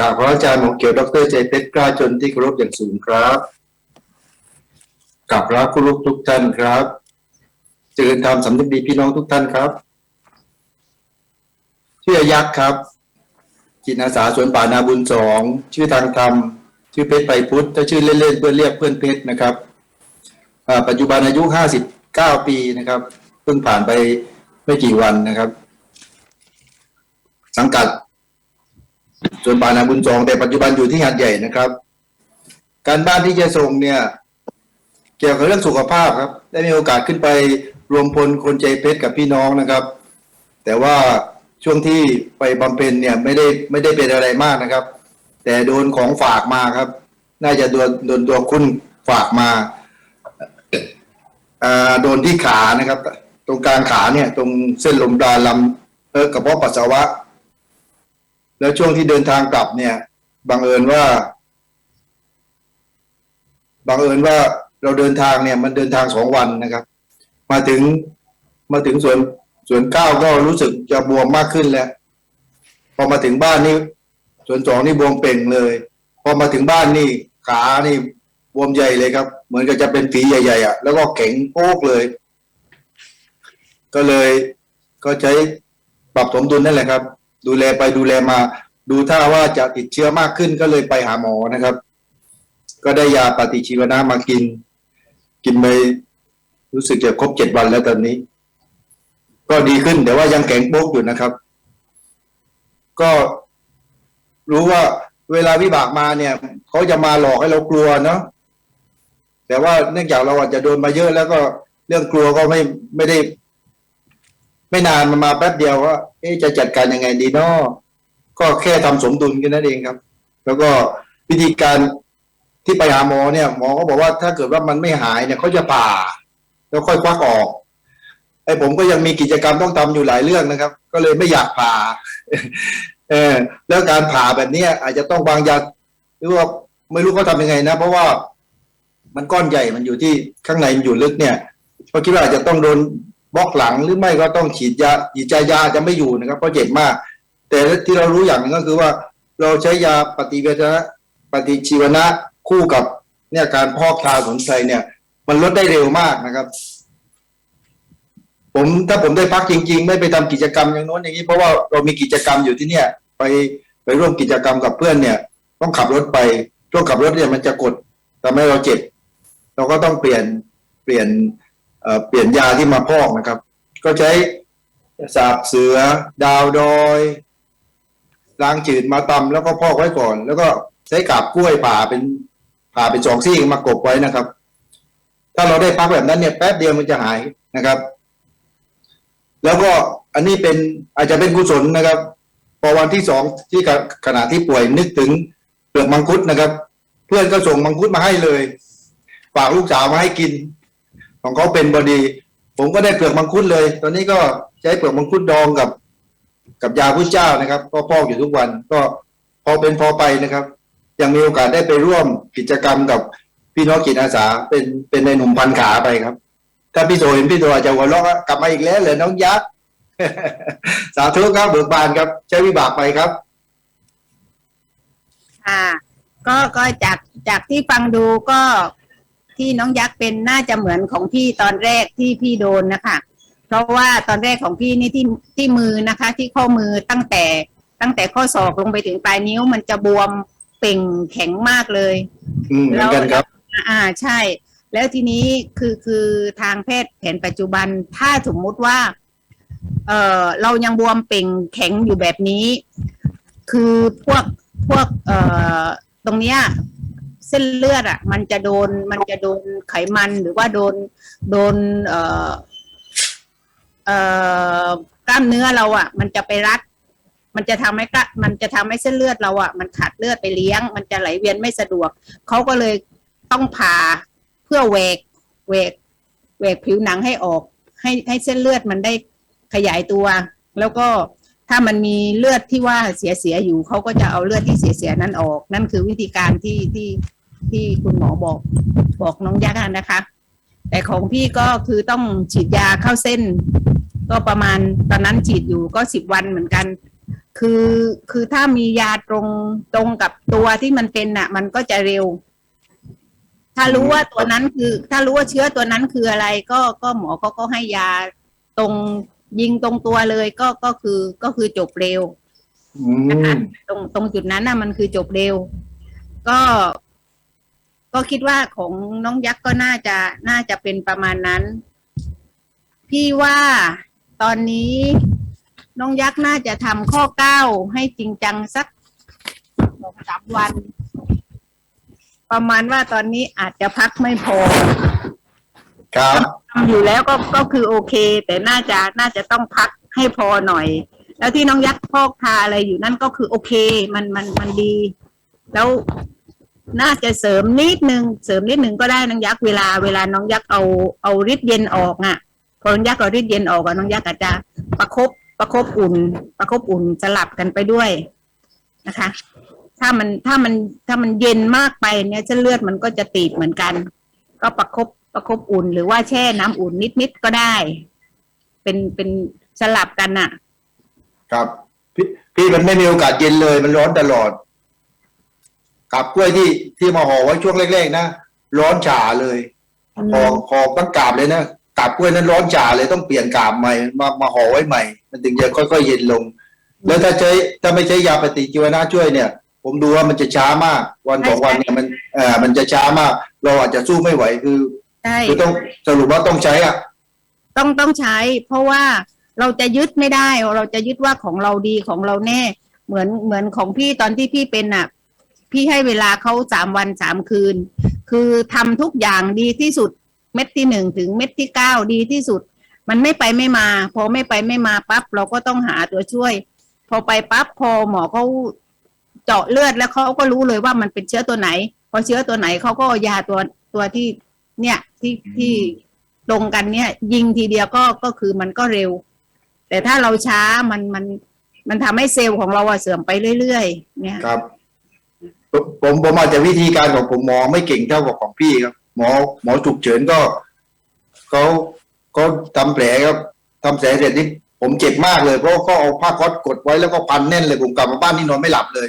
กราบพระอาจารย์หมอเกี่ยวดรใจเพชรกล้าจนที่เคารพอย่างสูงครับกราบพระคุณลูกทุกท่านครับเจริญธรรมสำนึกดีพี่น้องทุกท่านครับชื่อยักษ์ครับ จิตอาสาสวนป่านาบุญสองชื่อทางธรรม ชื่อเพชรไปพุทธถ้าชื่อเล่นๆเพื่อนเรียกเพื่อนเพชรนะครับปัจจุบันอายุห้าสิบเก้าปีนะครับเพิ่งผ่านไปไม่กี่วันนะครับ สังกัด ส่วนป่านาบุญจองแต่ปัจจุบันอยู่ที่หาดใหญ่นะครับ การบ้านที่จะส่งเนี่ย เกี่ยวกับเรื่องสุขภาพครับ ได้มีโอกาสขึ้นไปรวมพลคนใจเพชรกับพี่น้องนะครับ แต่ว่าช่วงที่ไปบำเพ็ญเนี่ยไม่ได้ไม่ได้เป็นอะไรมากนะครับ แต่โดนของฝากมาครับ น่าจะโดนโดนตัวคุณฝากมาอ่าโดนที่ขานะครับ ตรงกลางขาเนี่ย ตรงเส้นลมดาลำเออกระเพาะปัสสาวะ แล้วช่วงที่เดินทางกลับเนี่ยบังเอิญว่าบังเอิญว่าเราเดินทางเนี่ย มันเดินทางสองวันนะครับ มาถึงมาถึงสวนสวนเก้าก็รู้สึกจะบวมมากขึ้นแล้ว พอมาถึงบ้านนี่สวนสองนี่บวมเป่งเลย พอมาถึงบ้านนี่ขานี่บวมใหญ่เลยครับ เหมือนกับจะเป็นฝีใหญ่ๆอะแล้วก็แข็งโป๊กเลย ก็เลยก็ใช้ปรับสมดุลนั่นแหละครับ ดูแลไปดูแลมา ดูท่าว่าจะติดเชื้อมากขึ้นก็เลยไปหาหมอนะครับ ก็ได้ยาปฏิชีวนะมากิน กินไปรู้สึกจะครบเจ็ดวันแล้วตอนนี้ ก็ดีขึ้นแต่ว่ายังแข็งโป๊กอยู่นะครับ ก็รู้ว่าเวลาวิบากมาเนี่ยเขาจะมาหลอกให้เรากลัวเนาะแต่ว่าเนื่องจากเราอาจจะโดนมาเยอะแล้วก็เรื่องกลัวก็ไม่ไม่ได้ ไม่นานมันมาแป๊บเดียวว่าเอ๊จะจัดการยังไงดีนาะก็แค่ทำสมดุลกันนั่นเองครับ แล้วก็วิธีการที่ไปหาหมอเนี่ยหมอก็บอกว่าถ้าเกิดว่ามันไม่หายเนี่ยเขาจะผ่า แล้วค่อยควักออกไอ้ผมก็ยังมีกิจกรรมต้องทำอยู่หลายเรื่องนะครับ ก็เลยไม่อยากผ่าเออแล้วการผ่าแบบนี้อาจจะต้องวางยาหรือว่าไม่รู้เขาทำยังไงนะ เพราะว่ามันก้อนใหญ่มันอยู่ที่ข้างในมันอยู่ลึกเนี่ยก็คิดว่าอาจจะต้องโดน บล็อกหลังหรือไม่ก็ต้องฉีดยาฉีดยายาจะไม่อยู่นะครับเพราะเจ็บมาก แต่ที่เรารู้อย่างหนึงก็คือว่า เราใช้ยาปฏิเวทนะปฏิชีวนะคู่กับเนี่ยการพอกทาสมุนไพรเนี่ย มันลดได้เร็วมากนะครับ ผมถ้าผมได้พักจริง ๆ ไม่ไปทำกิจกรรมอย่างโน้นอย่างนี้เพราะว่าเรามีกิจกรรมอยู่ที่เนี่ย ไปไปร่วมกิจกรรมกับเพื่อนเนี่ย ต้องขับรถไปช่วงขับรถเนี่ยมันจะกดทำให้เราเจ็บ เราก็ต้องเปลี่ยนเปลี่ยน เปลี่ยนยาที่มาพอกนะครับ ก็ใช้สาบเสือ ดาวดอยล้างจืดมาตำแล้วก็พอกไว้ก่อน แล้วก็ใช้กาบกล้วยผ่าเป็นผ่าเป็นสองซี่มากบไว้นะครับ ถ้าเราได้พักแบบนั้นเนี่ยแป๊บเดียวมันจะหายนะครับ แล้วก็อันนี้เป็นอาจจะเป็นกุศลนะครับ พอวันที่สองที่ขขณะที่ป่วยนึกถึงเปลือกมังคุดนะครับ เพื่อนก็ส่งมังคุดมาให้เลยฝากลูกสาวมาให้กิน ของเขาเป็นบอดี ผมก็ได้เปลือกมังคุดเลย ตอนนี้ก็ใช้เปลือกมังคุดดองกับ กับยาพุทธเจ้านะครับ ก็พอกอยู่ทุกวันก็พอเป็นพอไปนะครับ ยังมีโอกาสได้ไปร่วมกิจกรรมกับพี่น้องจิตอาสาเป็นเป็นในหนุ่มพันขาไปครับ ถ้าพี่โตเห็นพี่โตอาจจะหัวเราะกลับมาอีกแล้วเหรอน้องยักษ์สาธุครับเบิกบานครับ ใช้วิบากไปครับค่ะก็ก็จากจากที่ฟังดูก็ ที่น้องยักษ์เป็นน่าจะเหมือนของพี่ตอนแรกที่พี่โดนนะคะ เพราะว่าตอนแรกของพี่นี่ที่ที่มือนะคะ ที่ข้อมือตั้งแต่ตั้งแต่ข้อศอกลงไปถึงปลายนิ้วมันจะบวมเป่งแข็งมากเลยอืมเหมือนกันครับ อ่าใช่ แล้วทีนี้คือคือทางแพทย์แผนปัจจุบันถ้าสมมุติว่า เออเรายังบวมเป่งแข็งอยู่แบบนี้ คือพวกพวกเอ่อตรงเนี้ย เส้นเลือดอะ มันจะโดนมันจะโดนไขมันหรือว่าโดนโดนเอ่อเอ่อกล้ามเนื้อเราอะ มันจะไปรัด มันจะทำให้กล้ามันจะทำให้เส้นเลือดเราอะมันขาดเลือดไปเลี้ยง มันจะไหลเวียนไม่สะดวกเขาก็เลยต้องผ่าเพื่อแหวกแหวกแหวกผิวหนังให้ออก ให้ให้เส้นเลือดมันได้ขยายตัว แล้วก็ถ้ามันมีเลือดที่ว่าเสียเสียอยู่เขาก็จะเอาเลือดที่เสียเสียนั้นออก นั่นคือวิธีการที่ที่ ที่คุณหมอบอกบอกน้องยักษ์อะนะคะ แต่ของพี่ก็คือต้องฉีดยาเข้าเส้น ก็ประมาณตอนนั้นฉีดอยู่ก็สิบวันเหมือนกัน คือคือถ้ามียาตรงตรงกับตัวที่มันเป็นน่ะ มันก็จะเร็ว ถ้ารู้ว่าตัวนั้นคือ ถ้ารู้ว่าเชื้อตัวนั้นคืออะไร ก็ก็หมอเขาก็ให้ยาตรงยิงตรงตัวเลยก็ก็คือก็คือจบเร็วอืมตรงตรงจุดนั้นน่ะมันคือจบเร็ว ก็ ก็คิดว่าของน้องยักษ์ก็น่าจะน่าจะเป็นประมาณนั้น พี่ว่าตอนนี้น้องยักษ์น่าจะทำข้อเก้าให้จริงจังสักสองสามวัน ประมาณว่าตอนนี้อาจจะพักไม่พอครับทำอยู่แล้วก็ก็คือโอเค แต่น่าจะน่าจะต้องพักให้พอหน่อย แล้วที่น้องยักษ์พอกทาอะไรอยู่นั่นก็คือโอเค มันมันมันดี แล้ว น่าจะเสริมนิดนึงเสริมนิดนึงก็ได้น้องยักษ์เวลาเวลาน้องยักษ์เอาเอาฤทธิ์เย็นออกอะพอน้องยักษ์เอาฤทธิ์เย็นออกอะน้องยักษ์อาจจะประคบประคบอุ่น ประคบอุ่นสลับกันไปด้วยนะคะ ถ้ามันถ้ามันถ้ามันเย็นมากไปเนี่ยเส้นเลือดมันก็จะตีบเหมือนกัน ก็ประคบประคบอุ่น หรือว่าแช่น้ำอุ่นนิดๆก็ได้ เป็นเป็นสลับกันน่ะ ครับพี่พี่มันไม่มีโอกาสเย็นเลยมันร้อนตลอด กับกล้วยที่ที่มาห่อไว้ช่วงแรกๆนะร้อนฉ่าเลยอืมห่อห่อตั้งกาบเลยนะกาบกล้วยนั้นร้อนฉ่าเลยต้องเปลี่ยนกาบใหม่มามาห่อไว้ใหม่ มันถึงจะค่อยๆเย็นลง แล้วถ้าใช้ถ้าไม่ใช้ยาปฏิชีวนะช่วยเนี่ย ผมดูว่ามันจะช้ามาก วันสองวันเนี่ยมันเอ่อมันจะช้ามาก เราอาจจะสู้ไม่ไหวคือใช่คือต้องสรุปว่าต้องใช้อะ ต้องต้องใช้ เพราะว่าเราจะยึดไม่ได้ เราจะยึดว่าของเราดีของเราแน่ เหมือนเหมือนของพี่ตอนที่พี่เป็นอะ พี่ให้เวลาเขาสามวันสามคืน คือทำทุกอย่างดีที่สุดเม็ดที่หนึ่งถึงเม็ดที่เก้าดีที่สุด มันไม่ไปไม่มา พอไม่ไปไม่มาปั๊บเราก็ต้องหาตัวช่วย พอไปปั๊บพอหมอเขาเจาะเลือดแล้วเขาก็รู้เลยว่ามันเป็นเชื้อตัวไหน พอเชื้อตัวไหนเขาก็ยาตัวตัวที่เนี่ยที่ที่ตรงกันเนี่ย ยิงทีเดียวก็ก็คือมันก็เร็ว แต่ถ้าเราช้ามันมันมันทำให้เซลล์ของเราเสื่อมไปเรื่อยๆ เนี่ยครับ ผมผมอาจจะวิธีการของผมหมอไม่เก่งเท่ากับของพี่ครับ หมอหมอฉุกเฉินก็เขาเขาทำแผลครับทำแผลเสร็จนี่ผมเจ็บมากเลยเพราะเขาเอาผ้าก๊อตกดไว้แล้วก็พันแน่นเลยผมกลับมาบ้านนี่นอนไม่หลับเลย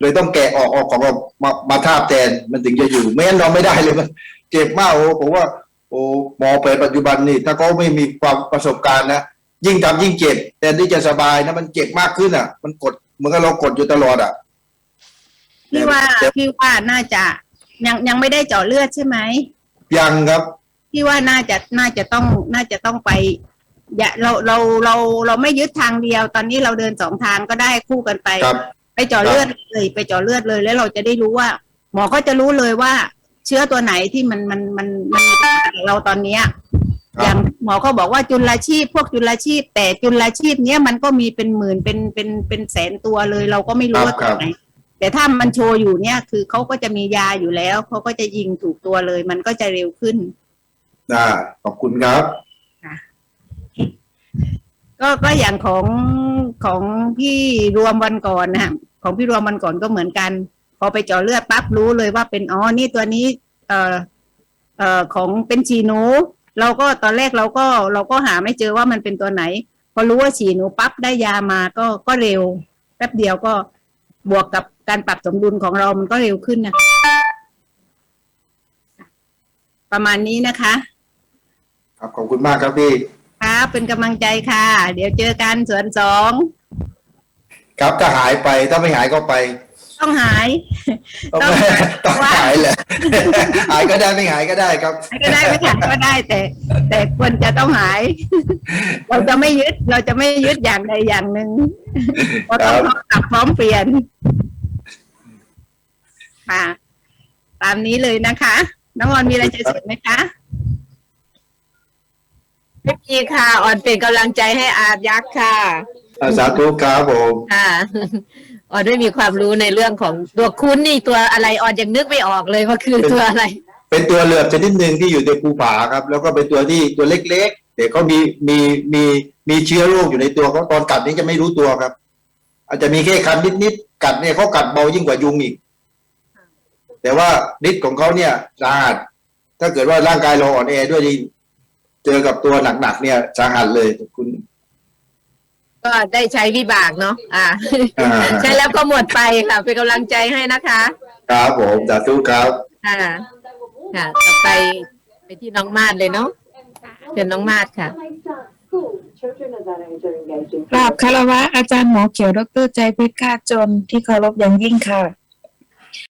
เลยต้องแกะออกออกของเรามามาทาบแทนมันถึงจะอยู่ไม่งั้นนอนไม่ได้เลยมันเจ็บมากโอ้ผมว่า โอ้หมอแผลปัจจุบันนี่ ถ้าเขาไม่มีความประสบการณ์นะยิ่งทำยิ่งเจ็บแทนที่จะสบายนะมันเจ็บมากขึ้นอะ มันกดเหมือนกับเรากดอยู่ตลอดอะ พี่ว่าแต่พี่ว่าน่าจะยังยังไม่ได้เจาะเลือดใช่ไหมยังครับ พี่ว่าน่าจะน่าจะต้องน่าจะต้องไปอย่าเราเราเราเราไม่ยึดทางเดียว ตอนนี้เราเดินสองทางก็ได้คู่กันไป ครับ ไปเจาะเลือดเลย ไปเจาะเลือดเลยแล้วเราจะได้รู้ว่า หมอก็จะรู้เลยว่า เชื้อตัวไหนที่มันมันมันมันมีปัญหากับเราตอนเนี้ย ครับ อย่างหมอเขาบอกว่าจุลชีพพวกจุลชีพ แต่จุลชีพเนี้ยมันก็มีเป็นหมื่นเป็นเป็นเป็นแสนตัวเลย เราก็ไม่รู้ว่าตัวไหน แต่ถ้ามันโชว์อยู่เนี่ย คือเขาก็จะมียาอยู่แล้วเขาก็จะยิงถูกตัวเลย มันก็จะเร็วขึ้นอ่าขอบคุณครับ ก็ก็อย่างของของพี่รวมวันก่อนนะของพี่รวมวันก่อนก็เหมือนกัน พอไปเจาะเลือดปั๊บรู้เลยว่าเป็นอ๋อนี่ตัวนี้ เอ่อเอ่อของเป็นฉี่หนู เราก็ตอนแรกเราก็เราก็หาไม่เจอว่ามันเป็นตัวไหน พอรู้ว่าฉี่หนูปั๊บได้ยามาก็ก็เร็วแป๊บเดียวก็บวกกับ การปรับสมดุลของเรามันก็เร็วขึ้นนะประมาณนี้นะคะ ครับขอบคุณมากครับพี่ครับเป็นกำลังใจค่ะ เดี๋ยวเจอกันสวนสองครับถ้าหายไปถ้าไม่หายก็ไป ต้องหายต้องต้องต้องหายแหละหายก็ได้ไม่หายก็ได้ครับก็ได้ไม่หายก็ได้แต่ แต่ควรจะต้องหาย เราจะไม่ยึดเราจะไม่ยึดอย่างใดอย่างหนึ่งเราต้องพร้อมปรับพร้อมเปลี่ยน ค่ะ ตามนี้เลยนะคะน้องออนมีอะไรจะเสริมไหมคะไม่มีค่ะอ่อนเป็นกำลังใจให้อาบยักษ์ค่ะอ่าสาธุครับผมค่ะอ่อนไม่มีความรู้ในเรื่องของตัวคุณนี่ตัวอะไรอ่อนยังนึกไม่ออกเลยว่าคือตัวอะไร เป็นตัวเหลือบชนิดหนึ่งที่อยู่ในภูผาครับ แล้วก็เป็นตัวที่ตัวเล็กๆแต่เขามีมีมีมีเชื้อโรคอยู่ในตัวเขาตอนกัดนี่จะไม่รู้ตัวครับ อาจจะมีแค่คันนิดๆกัดเนี่ยเขากัดเบายิ่งกว่ายุงอีก แต่ว่าฤทธิ์ของเขาเนี่ยสาหัสถ้าเกิดว่าร่างกายเราอ่อนแอด้วยนี่เจอกับตัวหนักๆเนี่ยสาหัสเลยคุณตก็ได้ใช้วิบากเนาะอ่าอ่า ใช้แล้วก็หมดไปค่ะเป็นกำลังใจให้นะคะ ครับผมสาธุครับค่ะค่ะต่อไปไปที่น้องมาดเลยเนาะเชิญน้องมาดค่ะกราบคารวะอาจารย์หมอเขียวดรใจเพชรคาจนที่เคารพอย่างยิ่งค่ะ